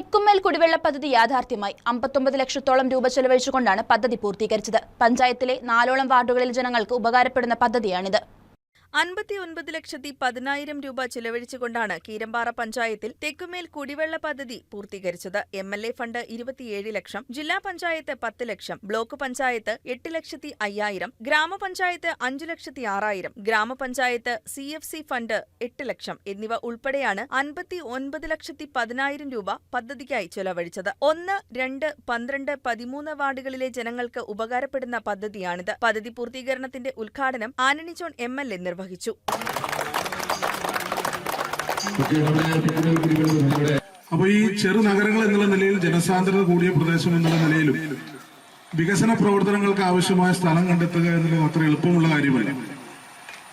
തെക്കുമ്മേൽ കുടിവെള്ള പദ്ധതി യാഥാർത്ഥ്യമായി അമ്പത്തൊമ്പത് ലക്ഷത്തോളം രൂപ ചെലവഴിച്ചുകൊണ്ടാണ് പദ്ധതി പൂർത്തീകരിച്ചത്. പഞ്ചായത്തിലെ നാലോളം വാർഡുകളിൽ ജനങ്ങൾക്ക് ഉപകാരപ്പെടുന്ന പദ്ധതിയാണിത്. അൻപത്തി ഒൻപത് ലക്ഷത്തി പതിനായിരം രൂപ ചിലവഴിച്ചുകൊണ്ടാണ് കീരമ്പാറ പഞ്ചായത്തിൽ തെക്കുമേൽ കുടിവെള്ള പദ്ധതി പൂർത്തീകരിച്ചത്. എം എൽ എ ഫണ്ട് ഇരുപത്തിയേഴ് ലക്ഷം ജില്ലാ പഞ്ചായത്ത് പത്ത് ലക്ഷം ബ്ലോക്ക് പഞ്ചായത്ത് എട്ട് ലക്ഷത്തി അയ്യായിരം ഗ്രാമപഞ്ചായത്ത് അഞ്ചു ലക്ഷത്തി ആറായിരം ഗ്രാമപഞ്ചായത്ത് സി എഫ് സി ഫണ്ട് എട്ട് ലക്ഷം എന്നിവ ഉൾപ്പെടെയാണ് അൻപത്തി ഒൻപത് ലക്ഷത്തി പതിനായിരം രൂപ പദ്ധതിക്കായി ചെലവഴിച്ചത്. ഒന്ന് രണ്ട് പന്ത്രണ്ട് പതിമൂന്ന് വാർഡുകളിലെ ജനങ്ങൾക്ക് ഉപകാരപ്പെടുന്ന പദ്ധതിയാണിത്. പദ്ധതി പൂർത്തീകരണത്തിന്റെ ഉദ്ഘാടനം ആനണിച്ചോൺ എം എൽ എ നിർവഹിച്ചു. അപ്പൊ ഈ ചെറു നഗരങ്ങൾ എന്നുള്ള നിലയിൽ ജനസാന്ദ്രത കൂടിയ പ്രദേശം എന്നുള്ള നിലയിലും വികസന പ്രവർത്തനങ്ങൾക്ക് ആവശ്യമായ സ്ഥലം കണ്ടെത്തുക എന്നുള്ളത് അത്ര എളുപ്പമുള്ള കാര്യമല്ല.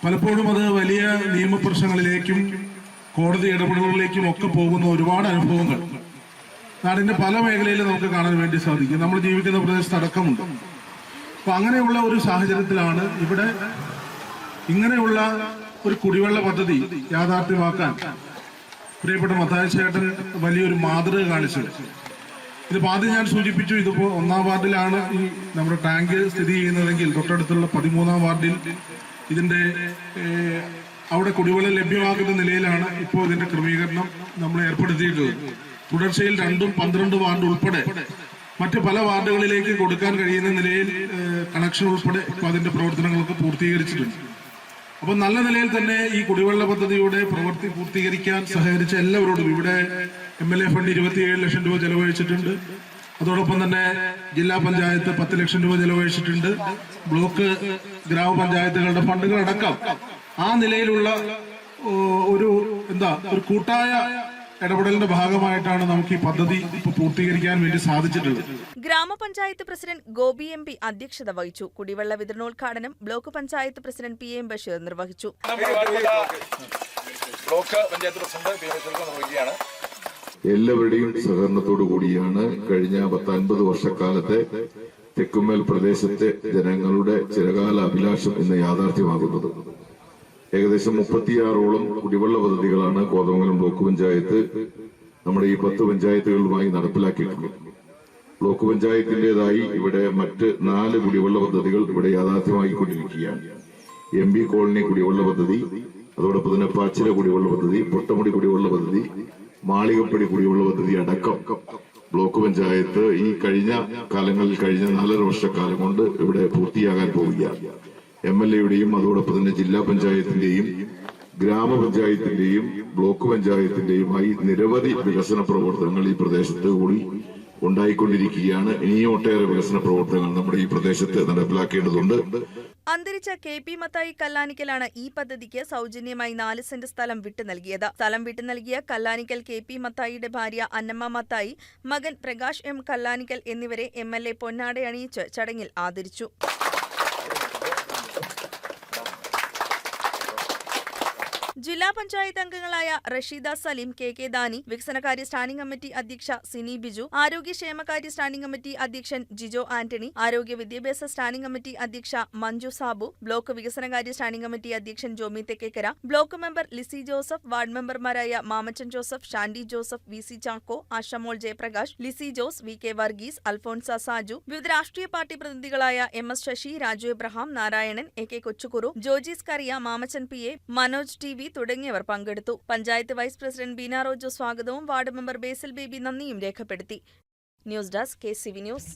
പലപ്പോഴും അത് വലിയ നിയമപ്രശ്നങ്ങളിലേക്കും കോടതി ഇടപെടലുകളിലേക്കും ഒക്കെ പോകുന്ന ഒരുപാട് അനുഭവങ്ങൾ. നാടിന്റെ പല മേഖലയിലും നമുക്ക് കാണാൻ വേണ്ടി സാധിക്കും. നമ്മൾ ജീവിക്കുന്ന പ്രദേശത്ത് അടക്കമുണ്ട്. അപ്പൊ അങ്ങനെയുള്ള ഒരു സാഹചര്യത്തിലാണ് ഇവിടെ ഇങ്ങനെയുള്ള ഒരു കുടിവെള്ള പദ്ധതി യാഥാർത്ഥ്യമാക്കാൻ പ്രിയപ്പെട്ട മത്തായ ചേട്ടൻ വലിയൊരു മാതൃക കാണിച്ചു. ഇത് ആദ്യം ഞാൻ സൂചിപ്പിച്ചു ഇതിപ്പോ ഒന്നാം വാർഡിലാണ് ഈ നമ്മുടെ ടാങ്ക് സ്ഥിതി ചെയ്യുന്നതെങ്കിൽ തൊട്ടടുത്തുള്ള പതിമൂന്നാം വാർഡിൽ ഇതിന്റെ അവിടെ കുടിവെള്ളം ലഭ്യമാക്കുന്ന നിലയിലാണ് ഇപ്പോൾ ഇതിന്റെ ക്രമീകരണം നമ്മൾ ഏർപ്പെടുത്തിയിട്ടുള്ളത്. തുടർച്ചയിൽ രണ്ടും പന്ത്രണ്ട് വാർഡ് ഉൾപ്പെടെ മറ്റ് പല വാർഡുകളിലേക്ക് കൊടുക്കാൻ കഴിയുന്ന നിലയിൽ കണക്ഷൻ ഉൾപ്പെടെ ഇപ്പോൾ അതിന്റെ പ്രവർത്തനങ്ങളൊക്കെ പൂർത്തീകരിച്ചിട്ടുണ്ട്. അപ്പൊ നല്ല നിലയിൽ തന്നെ ഈ കുടിവെള്ള പദ്ധതിയുടെ പ്രവൃത്തി പൂർത്തീകരിക്കാൻ സഹകരിച്ച എല്ലാവരോടും ഇവിടെ എം എൽ എ ഫണ്ട് ഇരുപത്തിയേഴ് ലക്ഷം രൂപ ചെലവഴിച്ചിട്ടുണ്ട്. അതോടൊപ്പം തന്നെ ജില്ലാ പഞ്ചായത്ത് പത്ത് ലക്ഷം രൂപ ചെലവഴിച്ചിട്ടുണ്ട്. ബ്ലോക്ക് ഗ്രാമപഞ്ചായത്തുകളുടെ ഫണ്ടുകൾ അടക്കം ആ നിലയിലുള്ള ഒരു എന്താ ഒരു കൂട്ടായ ഇടപെടലിന്റെ ഭാഗമായിട്ടാണ് നമുക്ക് ഈ പദ്ധതി പൂർത്തീകരിക്കാൻ വേണ്ടി സാധിച്ചിട്ടുള്ളത്. ഗ്രാമപഞ്ചായത്ത് പ്രസിഡന്റ് ഗോപി എം പി അധ്യക്ഷത വഹിച്ചു. കുടിവെള്ള വിതരണോദ്ഘാടനം block panchayat president P M Basheer നിർവഹിച്ചു. Block panchayat president P S നിർവഹിക്കുകയാണ്. എല്ലാവരുടെയും സഹകരണത്തോടു കൂടിയാണ് കഴിഞ്ഞ പത്തൊൻപത് വർഷക്കാലത്തെ തെക്കുമേൽ പ്രദേശത്തെ ജനങ്ങളുടെ ചിരകാല അഭിലാഷം ഇന്ന് യാഥാർത്ഥ്യമാകുന്നത്. ഏകദേശം മുപ്പത്തിയാറോളം കുടിവെള്ള പദ്ധതികളാണ് കോതമംഗലം ബ്ലോക്ക് പഞ്ചായത്ത് നമ്മുടെ ഈ പത്ത് പഞ്ചായത്തുകളുമായി നടപ്പിലാക്കിയിട്ടുള്ളത്. ബ്ലോക്ക് പഞ്ചായത്തിന്റേതായി ഇവിടെ മറ്റ് നാല് കുടിവെള്ള പദ്ധതികൾ ഇവിടെ യാഥാർത്ഥ്യമായിക്കൊണ്ടിരിക്കുകയാണ് എം ബി കോളനി കുടിവെള്ള പദ്ധതി അതോടൊപ്പം തന്നെ പാച്ചില കുടിവെള്ള പദ്ധതി പൊട്ടമുടി കുടിവെള്ള പദ്ധതി മാളികപ്പടി കുടിവെള്ള പദ്ധതി അടക്കം ബ്ലോക്ക് പഞ്ചായത്ത് ഈ കഴിഞ്ഞ കാലങ്ങളിൽ കഴിഞ്ഞ നാലര വർഷക്കാലം കൊണ്ട് ഇവിടെ പൂർത്തിയാകാൻ പോവുകയാണ്. എം എൽ എയുടെയും അതോടൊപ്പം തന്നെ ജില്ലാ പഞ്ചായത്തിന്റെയും ഗ്രാമപഞ്ചായത്തിന്റെയും ബ്ലോക്ക് പഞ്ചായത്തിന്റെയുമായി നിരവധി വികസന പ്രവർത്തനങ്ങൾ ഈ പ്രദേശത്ത് കൂടി ഉണ്ടായിക്കൊണ്ടിരിക്കുകയാണ്. ഇനിയും ഒട്ടേറെ വികസന പ്രവർത്തനങ്ങൾ നമ്മുടെ ഈ പ്രദേശത്ത് നടപ്പിലാക്കേണ്ടതുണ്ട്. അന്തരിച്ച കെ പി മത്തായി കല്ലാനിക്കലാണ് ഈ പദ്ധതിക്ക് സൗജന്യമായി നാല് സെന്റ് സ്ഥലം വിട്ടു നൽകിയത്. സ്ഥലം വിട്ടു നൽകിയ കല്ലാനിക്കൽ കെ പി മത്തായിയുടെ ഭാര്യ അന്നമ്മ മത്തായി മകൻ പ്രകാശ് എം കല്ലാനിക്കൽ എന്നിവരെ എം എൽ എ പൊന്നാടയണിയിച്ച് ചടങ്ങിൽ ആദരിച്ചു. ജില്ലാ പഞ്ചായത്ത് അംഗങ്ങളായ റഷീദ സലീം കെ കെ ദാനി വികസനകാര്യ സ്റ്റാൻഡിംഗ് കമ്മിറ്റി അധ്യക്ഷ സിനി ബിജു ആരോഗ്യക്ഷേമകാര്യ സ്റ്റാൻഡിംഗ് കമ്മിറ്റി അധ്യക്ഷൻ ജിജോ ആന്റണി ആരോഗ്യ വിദ്യാഭ്യാസ സ്റ്റാൻഡിംഗ് കമ്മിറ്റി അധ്യക്ഷ മഞ്ജു സാബു ബ്ലോക്ക് വികസനകാര്യ സ്റ്റാൻഡിംഗ് കമ്മിറ്റി അധ്യക്ഷൻ Jomi Thekkekara block member Lissy Joseph ward മെമ്പർമാരായ Mamachan Joseph Shandy Joseph V C Chacko Ashamol Jayaprakash Lissy Jose V K Varghese Alphonsa Saju വിവിധ രാഷ്ട്രീയ party പ്രതിനിധികളായ M S Sasi Raju Abraham Narayanan A K Kochukuru Jojees Kuriya Mamachan P A Manoj T V തുടങ്ങിയവർ പങ്കെടുത്തു. Panchayat vice president Beena സ്വാഗതവും ward member ബേസിൽ ബേബി നന്ദിയും രേഖപ്പെടുത്തി. News desk K news.